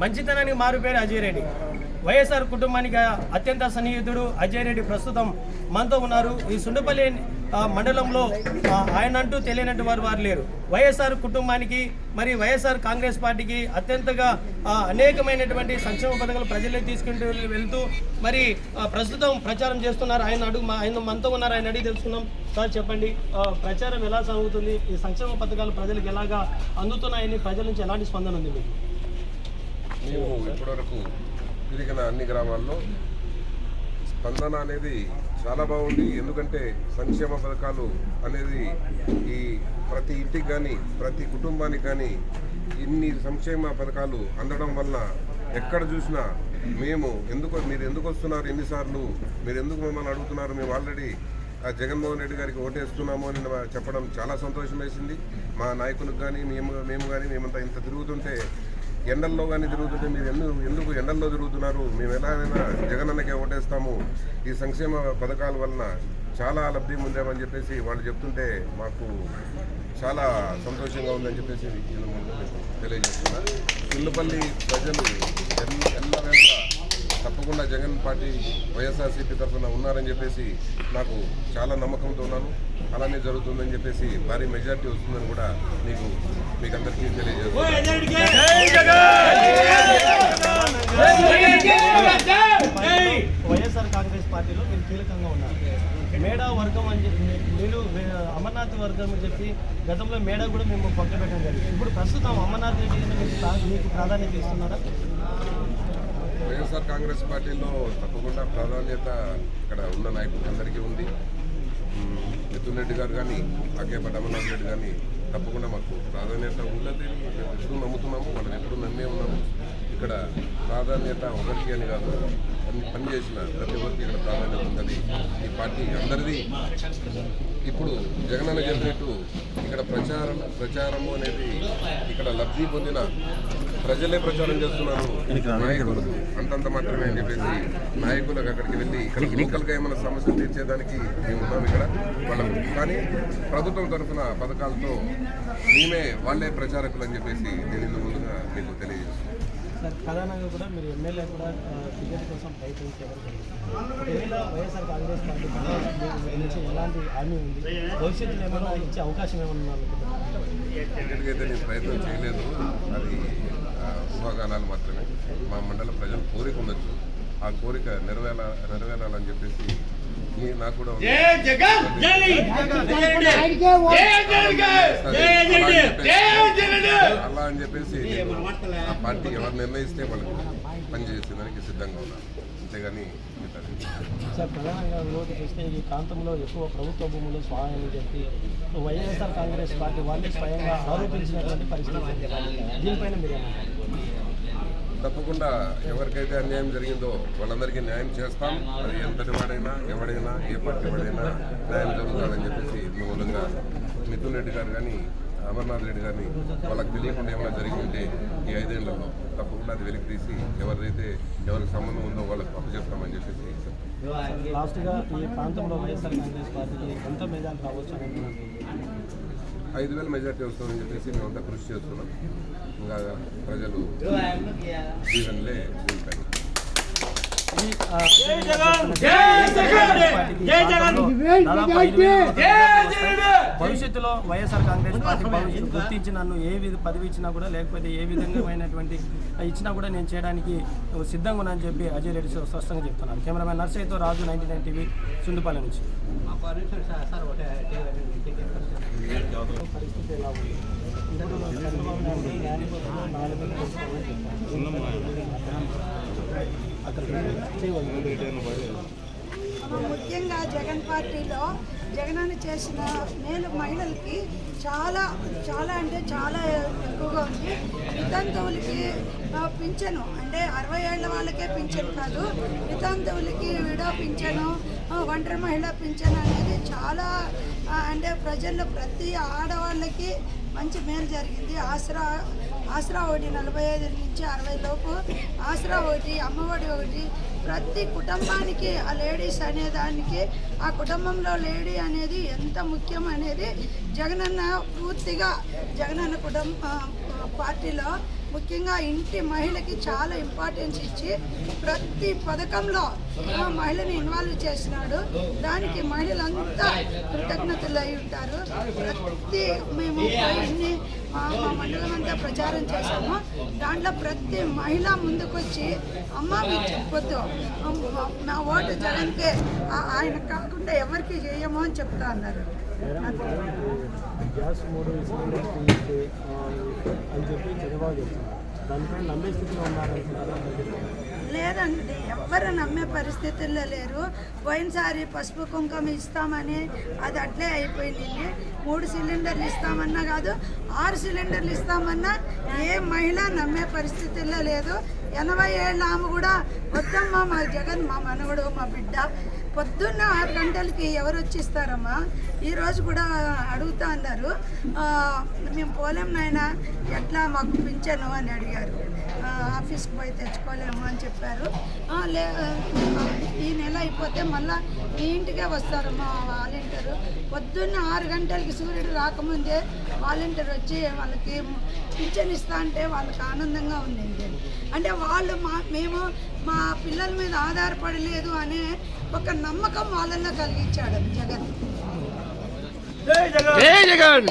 మంచితనానికి మారు పేరు అజయ్ రెడ్డి. వైఎస్ఆర్ కుటుంబానికి అత్యంత సన్నిహితుడు అజయ్ రెడ్డి ప్రస్తుతం మనతో ఉన్నారు. ఈ సుండపల్లి మండలంలో ఆయన అంటూ తెలియనట్టు వారు వారు లేరు. వైఎస్ఆర్ కుటుంబానికి మరి వైఎస్ఆర్ కాంగ్రెస్ పార్టీకి అత్యంతగా అనేకమైనటువంటి సంక్షేమ పథకాలు ప్రజలకు తీసుకుంటూ వెళ్తూ మరి ప్రస్తుతం ప్రచారం చేస్తున్నారు. ఆయన అడుగు మా- ఆయన మనతో ఉన్నారు. ఆయన అడిగి తెలుసుకుందాం. సార్ చెప్పండి. ప్రచారం ఎలా సాగుతుంది? ఈ సంక్షేమ పథకాలు ప్రజలకు ఎలాగా అందుతున్నాయని ప్రజల నుంచి ఎలాంటి స్పందన ఉంది మీకు? మేము ఇప్పటివరకు తిరిగిన అన్ని గ్రామాల్లో స్పందన అనేది చాలా బాగుంది. ఎందుకంటే సంక్షేమ పథకాలు అనేది ఈ ప్రతి ఇంటికి కానీ ప్రతి కుటుంబానికి కానీ ఇన్ని సంక్షేమ పథకాలు అందడం వలన ఎక్కడ చూసినా మేము ఎందుకు మీరు ఎందుకు వస్తున్నారు ఎన్నిసార్లు మీరు ఎందుకు మమ్మల్ని అడుగుతున్నారు? మేము ఆల్రెడీ ఆ జగన్మోహన్ రెడ్డి గారికి ఓటేస్తున్నాము అని చెప్పడం చాలా సంతోషం వేసింది మా నాయకులకు కానీ మేము మేము కానీ మేమంతా ఇంత తిరుగుతుంటే ఎండల్లో కానీ తిరుగుతుంటే మీరు ఎందుకు ఎందుకు ఎండల్లో తిరుగుతున్నారు? మేము ఎలాగైనా జగనన్నకే ఓటేస్తాము. ఈ సంక్షేమ పథకాల వలన చాలా లబ్ధి పొందామని చెప్పేసి వాళ్ళు చెప్తుంటే మాకు చాలా సంతోషంగా ఉందని చెప్పేసి తెలియజేస్తున్నారు పిల్లపల్లి ప్రజలు ఎల్ల ఎల్లవేళ తప్పకుండా జగన్ పార్టీ వైఎస్ఆర్సీపీ తరఫున ఉన్నారని చెప్పేసి నాకు చాలా నమ్మకంతో ఉన్నాను. అలానే జరుగుతుందని చెప్పేసి భారీ మెజార్టీ వస్తుందని కూడా మీకు మీకు అందరికీ తెలియజేస్తాను వైఎస్ఆర్ కాంగ్రెస్ పార్టీలో మీరు కీలకంగా ఉన్నారు మేడా వర్గం అని చెప్పి మీరు అమర్నాథ్ వర్గం అని చెప్పి గతంలో మేడా కూడా మేము పక్క పెట్టడం జరిగింది. ఇప్పుడు ప్రస్తుతం అమర్నాథ్ రెడ్డి మీకు ప్రాధాన్యత ఇస్తున్నారా? వైఎస్ఆర్ కాంగ్రెస్ పార్టీలో తప్పకుండా ప్రాధాన్యత ఇక్కడ ఉన్న నాయకులందరికీ ఉంది. మిథున్ రెడ్డి గారు కానీ అకేపటి అమర్నాథ్ రెడ్డి కానీ తప్పకుండా మాకు ప్రాధాన్యత ఉన్నది మేము ఎప్పుడు నమ్ముతున్నాము వాళ్ళని ఎప్పుడు నమ్మే ఉన్నాము. ఇక్కడ ప్రాధాన్యత ఒకరికి అని కాదు అన్ని పని చేసిన ప్రతి ఒక్కరికి ఇక్కడ ప్రాధాన్యత ఉన్నది ఈ పార్టీ అందరిది. ఇప్పుడు జగనన్న చెప్పినట్టు ఇక్కడ ప్రచారం ప్రచారము అనేది ఇక్కడ లబ్ధి పొందిన ప్రజలే ప్రచారం చేస్తున్నారు. నాయకులు అంతంత మాత్రమే అని చెప్పేసి నాయకులకు అక్కడికి వెళ్ళి ఇక్కడ లోకల్గా ఏమైనా సమస్యలు తీర్చేదానికి మేము ఉన్నాం ఇక్కడ. వాళ్ళకు కానీ ప్రభుత్వం తరఫున పథకాలతో మేమే వాళ్ళే ప్రచారకులు అని చెప్పేసి నేను ముందుగా మీకు తెలియజేస్తున్నాను. ప్రధానంగా కూడా మీరు ఎమ్మెల్యే కూడా టికెట్ కోసం ప్రయత్నించేవారు ఒకవేళ వైఎస్ఆర్ కాంగ్రెస్ పార్టీ కూడా మీ నుంచి ఎలాంటి హామీ ఉంది? భవిష్యత్తులో ఏమైనా ఇచ్చే అవకాశం ఏమన్నా ప్రయత్నం చేయలేదు. అది ఊహాగానాలు మాత్రమే. మా మండల ప్రజలు కోరిక ఉండొచ్చు. ఆ కోరిక నెరవేర నెరవేరాలని చెప్పేసి నాకు కూడా. అలా అని చెప్పేసి ఆ పార్టీ ఎవరు నిర్ణయిస్తే వాళ్ళకి పని చేసేదానికి సిద్ధంగా ఉన్నాను అంతేగాని సార్ ప్రధానంగా ఓటు చూస్తే ఈ ప్రాంతంలో ఎక్కువ ప్రభుత్వ భూములు స్వాయం అని చెప్పి వైఎస్ఆర్ కాంగ్రెస్ పార్టీ వాళ్ళే స్వయంగా ఆరోపించినటువంటి పరిస్థితి. దీనిపైన మీరు ఏమంటారు? తప్పకుండా ఎవరికైతే అన్యాయం జరిగిందో వాళ్ళందరికీ న్యాయం చేస్తాం. అది ఎంతటి వాడైనా ఎవడైనా ఏ పార్టీ వాడైనా న్యాయం జరుగుతుందని చెప్పేసి మూలంగా మిథున్ రెడ్డి గారు కానీ అమర్నాథ్ రెడ్డి గారిని వాళ్ళకి తెలియకుండా ఏమైనా జరిగి ఉంటే ఈ ఐదేళ్ళలో తప్పకుండా అది వెలికి తీసి ఎవరైతే ఎవరికి సంబంధం ఉందో వాళ్ళకి అప్పచెప్తామని చెప్పేసి లాస్ట్గా ఈ ప్రాంతంలో వైఎస్ఆర్ కాంగ్రెస్ పార్టీకి ఎంత మెజార్టీ రావచ్చు ఐదు వేల మెజార్టీ వస్తుందని చెప్పేసి మేమంతా కృషి చేస్తున్నాం. ఇంకా ప్రజలు దీవెనలే ఉంటాయి ఈ ప్రాంతంలో దాదాపు ఐదు వేల వస్తాయి. భవిష్యత్తులో వైఎస్ఆర్ కాంగ్రెస్ పార్టీ గుర్తించి నన్ను ఏ విధ పదవి ఇచ్చినా కూడా లేకపోతే ఏ విధంగామైనటువంటి ఇచ్చినా కూడా నేను చేయడానికి సిద్ధంగా ఉన్నానని చెప్పి అజయ్ రెడ్డి స్పష్టంగా చెప్తున్నారు cameraman నర్సయ్యతో Raju ninety nine TV Sundupalli నుంచి పరిస్థితి ఎలా ఉంది. ముఖ్యంగా జగన్ పార్టీలో జగనన్న చేసిన మేలు మహిళలకి చాలా చాలా అంటే చాలా ఎక్కువగా ఉంది. వితంతువులకి పింఛను అంటే అరవై ఏళ్ళ వాళ్ళకే పింఛను కాదు వితంతువులకి విడో పింఛను ఒంటరి మహిళ పింఛను అనేది చాలా ప్రజల్లో ప్రతి ఆడవాళ్ళకి మంచి మేలు జరిగింది. ఆసరా ఆసరా ఒకటి నలభై ఐదు నుంచి అరవై లోపు ఆసరా ఒకటి అమ్మఒడి ఒకటి. ప్రతి కుటుంబానికి ఆ లేడీస్ అనే దానికి ఆ కుటుంబంలో లేడీ అనేది ఎంత ముఖ్యం అనేది జగనన్న పూర్తిగా జగనన్న కుటుంబ పార్టీలో ముఖ్యంగా ఇంటి మహిళకి చాలా ఇంపార్టెన్స్ ఇచ్చి ప్రతి పథకంలో ఆ మహిళని ఇన్వాల్వ్ చేసినాడు దానికి మహిళలంతా కృతజ్ఞతలు అయి ఉంటారు. ప్రతి మేము ఇన్ని మా మండలం అంతా ప్రచారం చేశాము. దాంట్లో ప్రతి మహిళ ముందుకొచ్చి అమ్మ మీరు చెప్పొద్దు. నా ఓటు జగన్కే ఆయన కాకుండా ఎవరికి చేయము? అని చెప్తా అన్నారు గ్యాస్ మూడు సిలిండర్ తీస్తే అని చెప్పి చంద్రబాబు చెప్తున్నారు నమ్మే స్థితిలో లేదండి ఎవ్వరు నమ్మే పరిస్థితుల్లో లేరు. పోయినసారి పసుపు కుంకుమ ఇస్తామని అది అట్లే అయిపోయింది. మూడు సిలిండర్లు ఇస్తామన్నా కాదు ఆరు సిలిండర్లు ఇస్తామన్నా ఏ మహిళ నమ్మే పరిస్థితుల్లో లేదు. ఎనభై ఏళ్ళ ఆమె కూడా వద్దమ్మా మా జగన్ మా మనవడు మా బిడ్డ పొద్దున్న ఆరు గంటలకి ఎవరు వచ్చిస్తారమ్మా? ఈరోజు కూడా అడుగుతా అన్నారు. మేము పోలేం నాయన ఎట్లా మాకు పింఛను అని అడిగారు. ఆఫీస్కి పోయి తెచ్చుకోలేము అని చెప్పారు. లే ఈ నెల అయిపోతే మళ్ళా మీ ఇంటికే వస్తారమ్మా వాలంటీరు. పొద్దున్న ఆరు గంటలకి సూర్యుడు రాకముందే వాలంటీర్ వచ్చి వాళ్ళకి పింఛన్ ఇస్తా అంటే వాళ్ళకి ఆనందంగా ఉందండి అంటే వాళ్ళు మా మేము మా పిల్లల మీద ఆధారపడలేదు అనే ఒక నమ్మకం వాళ్ళల్లో కలిగించాడు జగన్. జగన్!